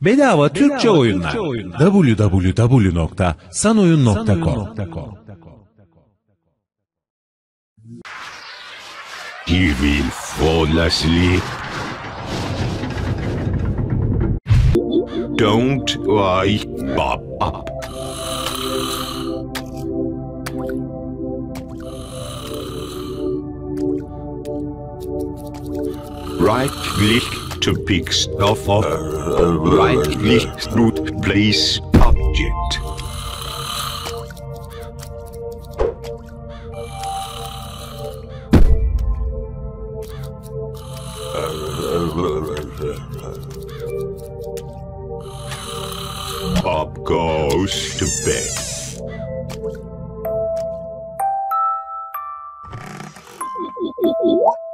Bedava Türkçe oyunlar. www.sanoyun.com He will fall asleep. Don't wake up. Right click to pick stuff up. Right rightly stood place object. Bob goes to bed. What?